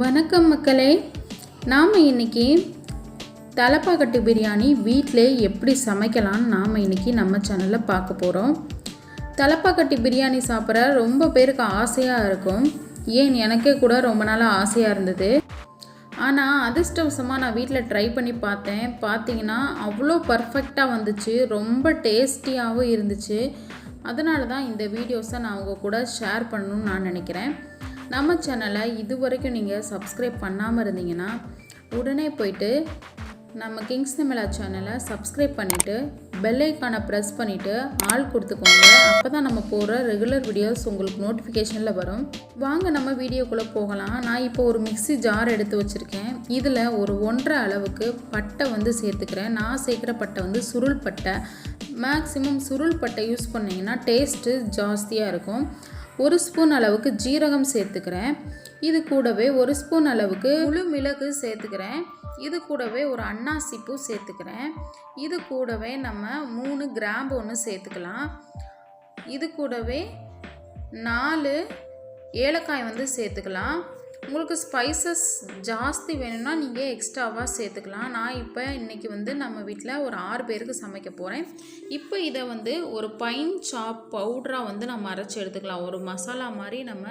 வணக்கம் மக்களே நாம் இன்னைக்கு தலப்பாக்கட்டு பிரியாணி வீட்டிலே எப்படி சமைக்கலாம்னு நாம் இன்னைக்கு நம்ம சேனலில் பார்க்க போகிறோம் தலப்பாக்கட்டி பிரியாணி சாப்பிட்ற ரொம்ப பேருக்கு ஆசையாக இருக்கும். ஏன் எனக்கே கூட ரொம்ப நாளாக ஆசையாக இருந்தது. ஆனால் அதிர்ஷ்டவசமாக நான் வீட்டில் ட்ரை பண்ணி பார்த்தேன். பார்த்தீங்கன்னா அவ்வளோ பர்ஃபெக்டாக வந்துச்சு. ரொம்ப டேஸ்டியாகவும் இருந்துச்சு. அதனால தான் இந்த வீடியோஸை நான் அவங்க கூட ஷேர் பண்ணணும்னு நான் நினைக்கிறேன். நம்ம சேனலை இது வரைக்கும் நீங்கள் சப்ஸ்கிரைப் பண்ணாமல் இருந்தீங்கன்னா உடனே போயிட்டு நம்ம கிங்ஸ் தமிழா சேனலை சப்ஸ்கிரைப் பண்ணிவிட்டு பெல்லைக்கானை ப்ரெஸ் பண்ணிவிட்டு ஆள் கொடுத்துக்கோங்க. அப்போ தான் நம்ம போடுற ரெகுலர் வீடியோஸ் உங்களுக்கு நோட்டிஃபிகேஷனில் வரும். வாங்க நம்ம வீடியோக்குள்ளே போகலாம். நான் இப்போ ஒரு மிக்ஸி ஜார் எடுத்து வச்சுருக்கேன். இதில் ஒரு ஒன்றரை அளவுக்கு பட்டை வந்து சேர்த்துக்கிறேன். நான் சேர்க்குற பட்டை வந்து சுருள் பட்டை. மேக்ஸிமம் சுருள் பட்டை யூஸ் பண்ணிங்கன்னா டேஸ்ட்டு ஜாஸ்தியாக இருக்கும். ஒரு ஸ்பூன் அளவுக்கு ஜீரகம் சேர்த்துக்கிறேன். இது கூடவே ஒரு ஸ்பூன் அளவுக்கு முழு மிளகு சேர்த்துக்கிறேன். இது கூடவே ஒரு அன்னாசி பூ சேர்த்துக்கிறேன். இது கூடவே நம்ம மூணு கிராம்பு ஒன்று சேர்த்துக்கலாம். இது கூடவே நாலு ஏலக்காய் வந்து சேர்த்துக்கலாம். உங்களுக்கு ஸ்பைசஸ் ஜாஸ்தி வேணும்னா நீங்கள் எக்ஸ்ட்ராவாக சேர்த்துக்கலாம். நான் இப்போ இன்றைக்கி வந்து நம்ம வீட்டில் ஒரு ஆறு பேருக்கு சமைக்க போகிறேன் இப்போ இதை வந்து ஒரு பைன் சாப் பவுடராக வந்து நம்ம அரைச்சி எடுத்துக்கலாம். ஒரு மசாலா மாதிரி நம்ம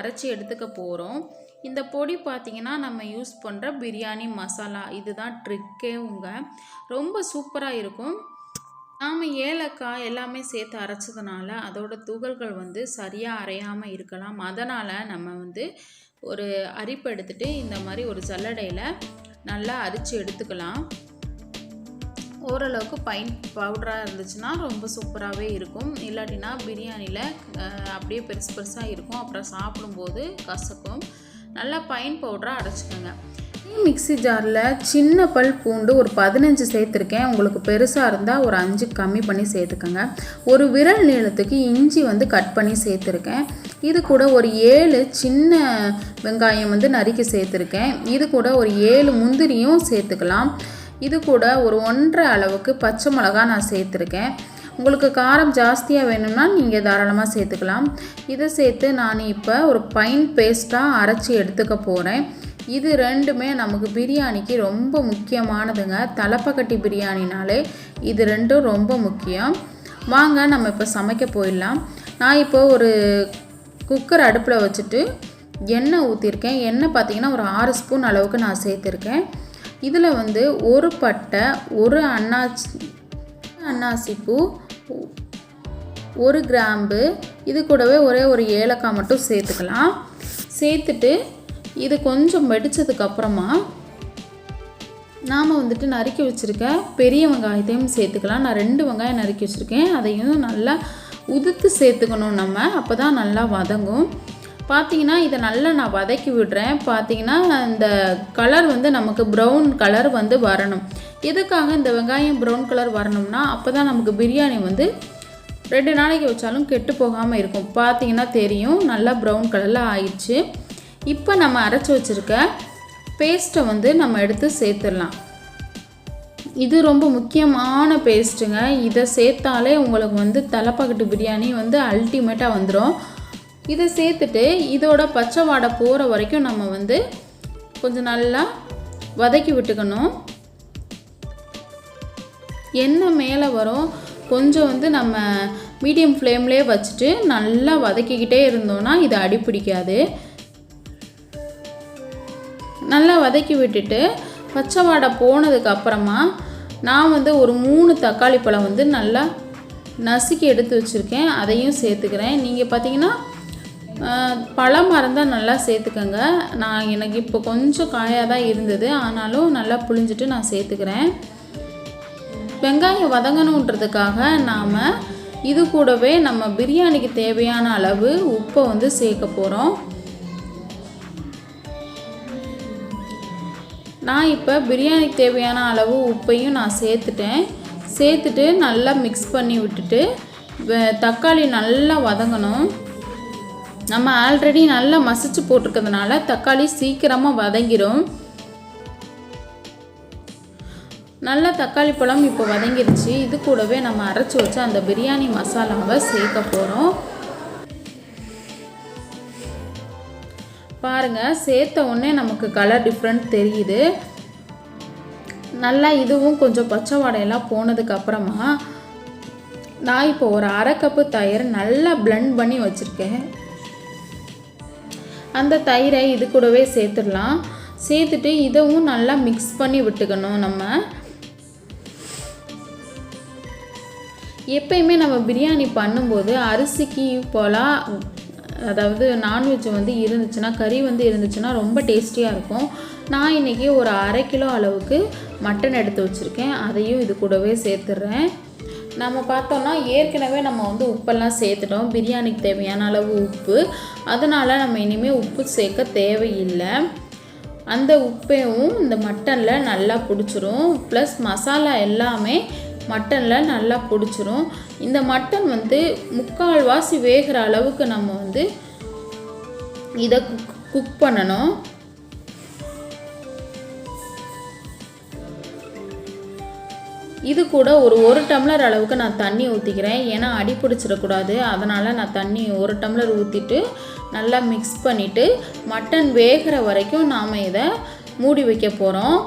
அரைச்சி எடுத்துக்க போகிறோம் இந்த பொடி பார்த்திங்கன்னா நம்ம யூஸ் பண்ணுற பிரியாணி மசாலா இதுதான் ட்ரிக்கே உங்கள் ரொம்ப சூப்பராக இருக்கும். நாம் ஏலக்காய் எல்லாமே சேர்த்து அரைச்சதுனால அதோட துகள்கள் வந்து சரியாக அரையாமல் இருக்கலாம். அதனால் நம்ம வந்து ஒரு அரிப்பு எடுத்துட்டு இந்த மாதிரி ஒரு ஜல்லடையில் நல்லா அரிச்சு எடுத்துக்கலாம். ஓரளவுக்கு பைன் பவுடராக இருந்துச்சுன்னா ரொம்ப சூப்பராகவே இருக்கும். இல்லாட்டினா பிரியாணியில் அப்படியே பெருசு பெருசாக இருக்கும். அப்புறம் சாப்பிடும்போது கசக்கும். நல்லா பைன் பவுடராக அரைச்சிக்கோங்க. மிக்ஸி ஜாரில் சின்ன பல் பூண்டு ஒரு பதினஞ்சு சேர்த்துருக்கேன். உங்களுக்கு பெருசாக இருந்தால் ஒரு அஞ்சு கம்மி பண்ணி சேர்த்துக்கோங்க. ஒரு விரல் நீளத்துக்கு இஞ்சி வந்து கட் பண்ணி சேர்த்துருக்கேன். இது கூட ஒரு ஏழு சின்ன வெங்காயம் வந்து நறுக்கி சேர்த்துருக்கேன். இது கூட ஒரு ஏழு முந்திரியும் சேர்த்துக்கலாம். இது கூட ஒரு ஒன்றரை அளவுக்கு பச்சை மிளகா நான் சேர்த்துருக்கேன். உங்களுக்கு காரம் ஜாஸ்தியாக வேணும்னா நீங்கள் தாராளமாக சேர்த்துக்கலாம். இதை சேர்த்து நான் இப்போ ஒரு பைன் பேஸ்ட்டாக அரைச்சி எடுத்துக்க போகிறேன் இது ரெண்டுமே நமக்கு பிரியாணிக்கு ரொம்ப முக்கியமானதுங்க. தலப்பக்கட்டி பிரியாணினாலே இது ரெண்டும் ரொம்ப முக்கியம். வாங்க நம்ம இப்போ சமைக்க போயிடலாம். நான் இப்போ ஒரு குக்கர் அடுப்பில் வச்சுட்டு எண்ணெய் ஊற்றிருக்கேன் எண்ணெய் பார்த்திங்கன்னா ஒரு ஆறு ஸ்பூன் அளவுக்கு நான் சேர்த்துருக்கேன். இதில் வந்து ஒரு பட்டை ஒரு அன்னாச்சி அன்னாசி அன்னாசிப்பூ ஒரு கிராம்பு இது கூடவே ஒரே ஒரு ஏலக்காய் மட்டும் சேர்த்துக்கலாம். சேர்த்துட்டு இது கொஞ்சம் வெடித்ததுக்கப்புறமா நாம் வந்துட்டு நறுக்கி வச்சுருக்க பெரிய வெங்காயத்தையும் சேர்த்துக்கலாம். நான் ரெண்டு வெங்காயம் நறுக்கி வச்சுருக்கேன். அதையும் நல்லா உதுத்து சேர்த்துக்கணும் நம்ம அப்போ தான் நல்லா வதங்கும். பார்த்தீங்கன்னா இதை நல்லா நான் வதக்கி விடுறேன். பார்த்தீங்கன்னா இந்த கலர் வந்து நமக்கு ப்ரௌன் கலர் வந்து வரணும். எதுக்காக இந்த வெங்காயம் ப்ரௌன் கலர் வரணும்னா அப்போ தான் நமக்கு பிரியாணி வந்து ரெண்டு நாளைக்கு வச்சாலும் கெட்டு போகாமல் இருக்கும். பார்த்தீங்கன்னா தெரியும். நல்லா ப்ரௌன் கலரில் ஆயிடுச்சு. இப்போ நம்ம அரைச்சி வச்சுருக்க பேஸ்ட்டை வந்து நம்ம எடுத்து சேர்த்துடலாம். இது ரொம்ப முக்கியமான பேஸ்ட்டுங்க இதை சேர்த்தாலே உங்களுக்கு வந்து தலைப்பாக்கட்டு பிரியாணி வந்து அல்டிமேட்டாக வந்துடும் இதை சேர்த்துட்டு இதோட பச்சை வாடை போகிற வரைக்கும் நம்ம வந்து கொஞ்சம் நல்லா வதக்கி விட்டுக்கணும். எண்ணெய் மேலே வரும். கொஞ்சம் வந்து நம்ம மீடியம் ஃப்ளேம்லேயே வச்சுட்டு நல்லா வதக்கிக்கிட்டே இருந்தோன்னா இது அடிப்பிடிக்காது நல்லா வதக்கி விட்டுட்டு பச்சை வாடை போனதுக்கு அப்புறமா நான் வந்து ஒரு மூணு தக்காளி பழம் வந்து நல்லா நசுக்கி எடுத்து வச்சுருக்கேன். அதையும் சேர்த்துக்கிறேன். நீங்கள் பார்த்தீங்கன்னா பழம் மறந்தால் நல்லா சேர்த்துக்கோங்க. நான் எனக்கு இப்போ கொஞ்சம் காயாக தான் இருந்தது. ஆனாலும் நல்லா புளிஞ்சிட்டு நான் சேர்த்துக்கிறேன். வெங்காயம் வதங்கணுன்றதுக்காக நாம் இது கூடவே நம்ம பிரியாணிக்கு தேவையான அளவு உப்பை வந்து சேர்க்க போகிறோம் நான் இப்போ பிரியாணிக்கு தேவையான அளவு உப்பையும் நான் சேர்த்துட்டேன். சேர்த்துட்டு நல்லா மிக்ஸ் பண்ணி விட்டுட்டு தக்காளி நல்லா வதங்கணும். நம்ம ஆல்ரெடி நல்லா மசிச்சு போட்டிருக்கிறதுனால தக்காளி சீக்கிரமாக வதங்கிடும் நல்லா தக்காளி பழம் இப்போ வதங்கிருச்சு. இது கூடவே நம்ம அரைச்சி வச்ச அந்த பிரியாணி மசாலாவை சேர்க்க போகிறோம் பாருங்கள் சேர்த்த உடனே நமக்கு கலர் டிஃப்ரெண்ட் தெரியுது. நல்லா இதுவும் கொஞ்சம் பச்சை வாடையெல்லாம் போனதுக்கப்புறமா நான் இப்போ ஒரு அரை கப்பு தயிர் நல்லா blend பண்ணி வச்சுருக்கேன். அந்த தயிரை இது கூடவே சேர்த்துடலாம். சேர்த்துட்டு இதுவும் நல்லா மிக்ஸ் பண்ணி விட்டுக்கணும் நம்ம. எப்பயுமே நம்ம பிரியாணி பண்ணும்போது அரிசிக்கு ஈக்குவலாக அதாவது நான்வெஜ் வந்து இருந்துச்சுன்னா கறி வந்து இருந்துச்சுன்னா ரொம்ப டேஸ்டியாக இருக்கும். நான் இன்றைக்கி ஒரு அரை கிலோ அளவுக்கு மட்டன் எடுத்து வச்சுருக்கேன். அதையும் இது கூடவே சேர்த்துடுறேன் நம்ம பார்த்தோம்னா ஏற்கனவே நம்ம வந்து உப்பெல்லாம் சேர்த்துட்டோம். பிரியாணிக்கு தேவையான அளவு உப்பு. அதனால் நம்ம இனிமேல் உப்பு சேர்க்க தேவையில்லை. அந்த உப்பையும் இந்த மட்டனில் நல்லா பிடிச்சிரும். ப்ளஸ் மசாலா எல்லாமே மட்டனில் நல்லா பிடிச்சிரும். இந்த மட்டன் வந்து முக்கால்வாசி வேகிற அளவுக்கு நம்ம வந்து இதை குக் குக் பண்ணணும். இது கூட ஒரு ஒரு டம்ளர் அளவுக்கு நான் தண்ணி ஊற்றிக்கிறேன் ஏன்னா அடி பிடிச்சிடக்கூடாது. அதனால் நான் தண்ணி ஒரு டம்ளர் ஊற்றிட்டு நல்லா மிக்ஸ் பண்ணிவிட்டு மட்டன் வேகிற வரைக்கும் நாம் இதை மூடி வைக்க போகிறோம்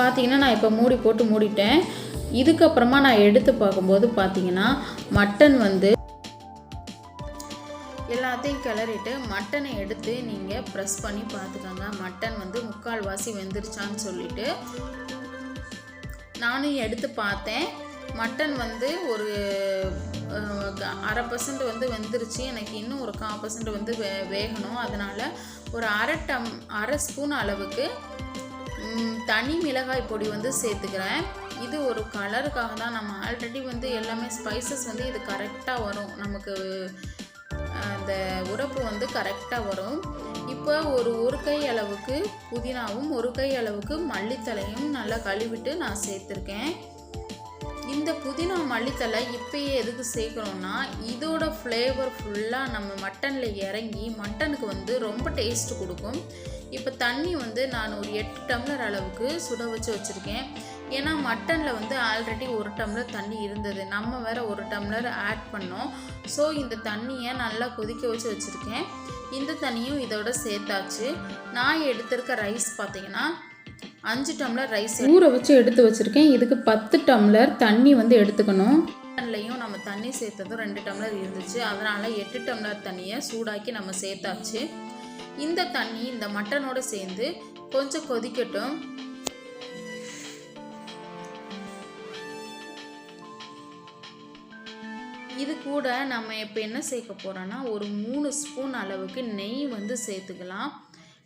பார்த்தீங்கன்னா நான் இப்போ மூடி போட்டு மூடிட்டேன். இதுக்கப்புறமா நான் எடுத்து பார்க்கும்போது பார்த்தீங்கன்னா மட்டன் வந்து எல்லாத்தையும் கிளறிட்டு மட்டனை எடுத்து நீங்கள் ப்ரெஸ் பண்ணி பார்த்துக்கோங்க. மட்டன் வந்து முக்கால் வாசி வெந்துருச்சான்னு சொல்லிட்டு நானும் எடுத்து பார்த்தேன். மட்டன் வந்து ஒரு அரை பர்சன்ட் வந்து வெந்துருச்சு. எனக்கு இன்னும் ஒரு கா பர்சன்ட் வந்து வே வேகணும். அதனால் ஒரு அரை டம் அரை ஸ்பூன் அளவுக்கு தனி மிளகாய் பொடி வந்து சேர்த்துக்கிறேன். இது ஒரு கலருக்காக தான் நம்ம ஆல்ரெடி வந்து எல்லாமே ஸ்பைசஸ் வந்து இது கரெக்டாக வரும். நமக்கு அந்த உரப்பு வந்து கரெக்டாக வரும். இப்போ ஒரு ஒரு கை அளவுக்கு புதினாவும் ஒரு கை அளவுக்கு மல்லித்தலையும் நல்லா கழுவிட்டு நான் சேர்த்துருக்கேன். இந்த புதினா மல்லித்தலை இப்பயே எதுக்கு சேர்க்குறோன்னா இதோட ஃப்ளேவர் ஃபுல்லாக நம்ம மட்டனில் இறங்கி மட்டனுக்கு வந்து ரொம்ப டேஸ்ட் கொடுக்கும். இப்போ தண்ணி வந்து நான் ஒரு எட்டு டம்ளர் அளவுக்கு சுட வச்சு வச்சுருக்கேன். ஏன்னா மட்டனில் வந்து ஆல்ரெடி ஒரு டம்ளர் தண்ணி இருந்தது. நம்ம வேறு ஒரு டம்ளர் ஆட் பண்ணோம். ஸோ இந்த தண்ணியை நல்லா கொதிக்க வச்சு வச்சுருக்கேன். இந்த தண்ணியும் இதோட சேர்த்தாச்சு. நான் எடுத்திருக்க ரைஸ் பார்த்தீங்கன்னா அஞ்சு டம்ளர் ரைஸ் ஊற வச்சு எடுத்து வச்சுருக்கேன். இதுக்கு பத்து டம்ளர் தண்ணி வந்து எடுத்துக்கணும். மட்டன்லையும் நம்ம தண்ணி சேர்த்ததும் ரெண்டு டம்ளர் இருந்துச்சு. அதனால் எட்டு டம்ளர் தண்ணியை சூடாக்கி நம்ம சேர்த்தாச்சு. இந்த தண்ணி இந்த மட்டனோட சேர்ந்து கொஞ்சம் கொதிக்கட்டும். இது கூட நம்ம இப்போ என்ன சேர்க்க போகிறோன்னா ஒரு மூணு ஸ்பூன் அளவுக்கு நெய் வந்து சேர்த்துக்கலாம்.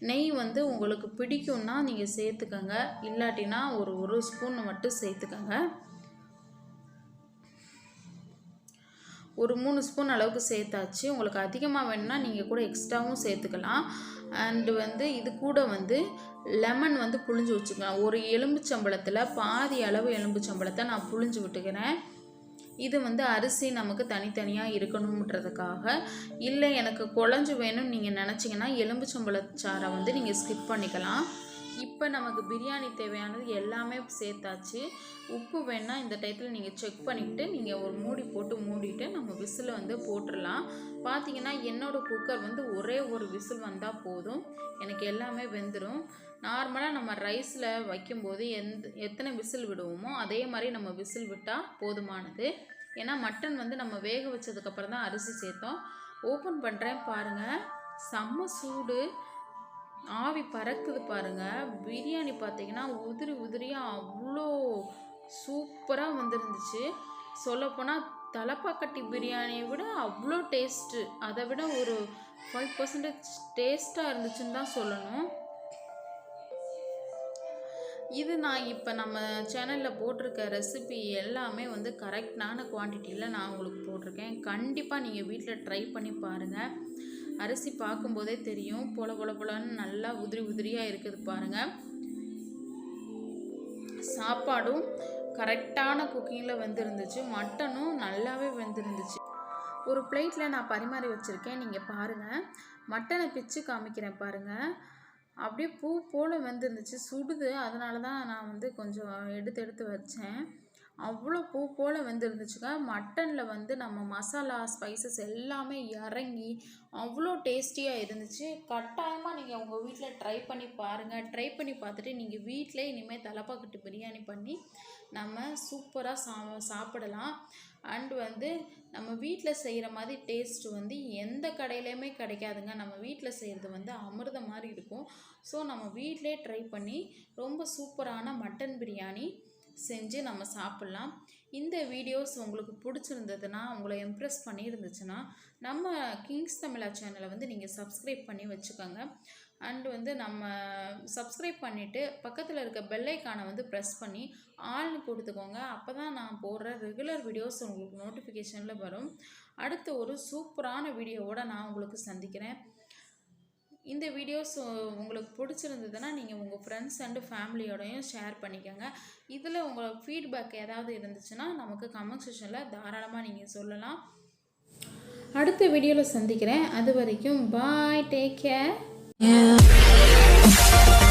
நெய் வந்து உங்களுக்கு பிடிக்கும்னா நீங்கள் சேர்த்துக்கோங்க. இல்லாட்டினா ஒரு ஒரு ஸ்பூன் மட்டும் சேர்த்துக்கோங்க. ஒரு மூணு ஸ்பூன் அளவுக்கு சேர்த்தாச்சு. உங்களுக்கு அதிகமாக வேணும்னா நீங்கள் கூட எக்ஸ்ட்ராவும் சேர்த்துக்கலாம். அண்டு வந்து இது கூட வந்து லெமன் வந்து புழிஞ்சு வச்சுக்கலாம் ஒரு எலும்புச்சம்பளத்தில் பாதி அளவு எலும்புச்சம்பளத்தை நான் புழிஞ்சு விட்டுக்கிறேன். இது வந்து அரிசி நமக்கு தனித்தனியாக இருக்கணுன்றதுக்காக இல்லை எனக்கு குழஞ்சு வேணும்னு நீங்கள் நினச்சிங்கன்னா எலும்புச்சம்பளச்சாரை வந்து நீங்கள் ஸ்கிப் பண்ணிக்கலாம். இப்போ நமக்கு பிரியாணி தேவையானது எல்லாமே சேர்த்தாச்சு. உப்பு வேணால் இந்த டயத்தில் நீங்கள் செக் பண்ணிவிட்டு நீங்கள் ஒரு மூடி போட்டு மூடிட்டு நம்ம விசில் வந்து போட்டுடலாம் பார்த்தீங்கன்னா என்னோடய குக்கர் வந்து ஒரே ஒரு விசில் வந்தால் போதும். எனக்கு எல்லாமே வெந்துடும் நார்மலாக நம்ம ரைஸில் வைக்கும்போது எந்த எத்தனை விசில் விடுவோமோ அதே மாதிரி நம்ம விசில் விட்டால் போதுமானது. ஏன்னா மட்டன் வந்து நம்ம வேக வச்சதுக்கப்புறம் தான் அரிசி சேர்த்தோம். ஓப்பன் பண்ணுறேன் பாருங்கள் செம்ம சூடு. ஆவி பறக்குது பாருங்கள் பிரியாணி பார்த்தீங்கன்னா உதிரி உதிரியாக அவ்வளோ சூப்பராக வந்துருந்துச்சு. சொல்லப்போனால் தலப்பாக்கட்டி பிரியாணியை விட அவ்வளோ டேஸ்ட்டு அதை விட ஒரு ஃபைவ் பர்சன்டேஜ் டேஸ்ட்டாக இருந்துச்சுன்னு தான் சொல்லணும். இது நான் இப்போ நம்ம சேனலில் போட்டிருக்க ரெசிபி எல்லாமே வந்து கரெக்டான குவான்டிட்டியில் நான் உங்களுக்கு போட்டிருக்கேன். கண்டிப்பாக நீங்கள் வீட்டில் ட்ரை பண்ணி பாருங்கள் அரிசி பார்க்கும்போதே தெரியும். பொல பொல பொலன்னு நல்லா உதிரி உதிரியாக இருக்குது பாருங்கள் சாப்பாடும் கரெக்டான குக்கிங்கில் வெந்திருந்துச்சு. மட்டனும் நல்லாவே வெந்திருந்துச்சு. ஒரு பிளேட்டில் நான் பரிமாறி வச்சுருக்கேன். நீங்கள் பாருங்கள் மட்டனை பிச்சு காமிக்கிறேன் பாருங்கள் அப்படியே பூ போல் வந்துருந்துச்சு. சுடுது. அதனால தான் நான் வந்து கொஞ்சம் எடுத்து எடுத்து வச்சேன். அவ்வளோ பூ போல் வெந்திருந்துச்சுங்க மட்டனில் வந்து நம்ம மசாலா ஸ்பைசஸ் எல்லாமே இறங்கி அவ்வளோ டேஸ்டியாக இருந்துச்சு. கட்டாயமாக நீங்கள் உங்கள் வீட்டில் ட்ரை பண்ணி பாருங்கள் ட்ரை பண்ணி பார்த்துட்டு நீங்கள் வீட்டிலே இனிமேல் தலைப்பாக்கட்டு பிரியாணி பண்ணி நம்ம சூப்பராக சா சாப்பிடலாம். அண்ட் வந்து நம்ம வீட்டில் செய்கிற மாதிரி டேஸ்ட் வந்து எந்த கடையிலையுமே கிடைக்காதுங்க. நம்ம வீட்டில் செய்கிறது வந்து அமிர்தம் மாதிரி இருக்கும். ஸோ நம்ம வீட்டிலே ட்ரை பண்ணி ரொம்ப சூப்பரான மட்டன் பிரியாணி செஞ்சு நம்ம சாப்பிட்லாம். இந்த வீடியோஸ் உங்களுக்கு பிடிச்சிருந்ததுன்னா உங்களை இம்ப்ரெஸ் பண்ணியிருந்துச்சுன்னா நம்ம கிங்ஸ் தமிழா சேனலை வந்து நீங்கள் சப்ஸ்கிரைப் பண்ணி வச்சுக்கோங்க. அண்டு வந்து நம்ம சப்ஸ்கிரைப் பண்ணிவிட்டு பக்கத்தில் இருக்க பெல்லைக்கானை வந்து ப்ரெஸ் பண்ணி ஆள்னு கொடுத்துக்கோங்க. அப்போ தான் நான் போடுற ரெகுலர் வீடியோஸ் உங்களுக்கு நோட்டிஃபிகேஷனில் வரும். அடுத்து ஒரு சூப்பரான வீடியோவோட நான் உங்களுக்கு சந்திக்கிறேன். இந்த வீடியோஸ் உங்களுக்கு பிடிச்சிருந்ததுன்னா நீங்கள் உங்கள் ஃப்ரெண்ட்ஸ் அண்டு ஃபேமிலியோடையும் ஷேர் பண்ணிக்கோங்க. இதில் உங்கள் ஃபீட்பேக் ஏதாவது இருந்துச்சுன்னா நமக்கு கமெண்ட் செஷனில் தாராளமாக நீங்கள் சொல்லலாம். அடுத்த வீடியோவில் சந்திக்கிறேன். அது வரைக்கும் பாய் டேக் கேர் Yeah.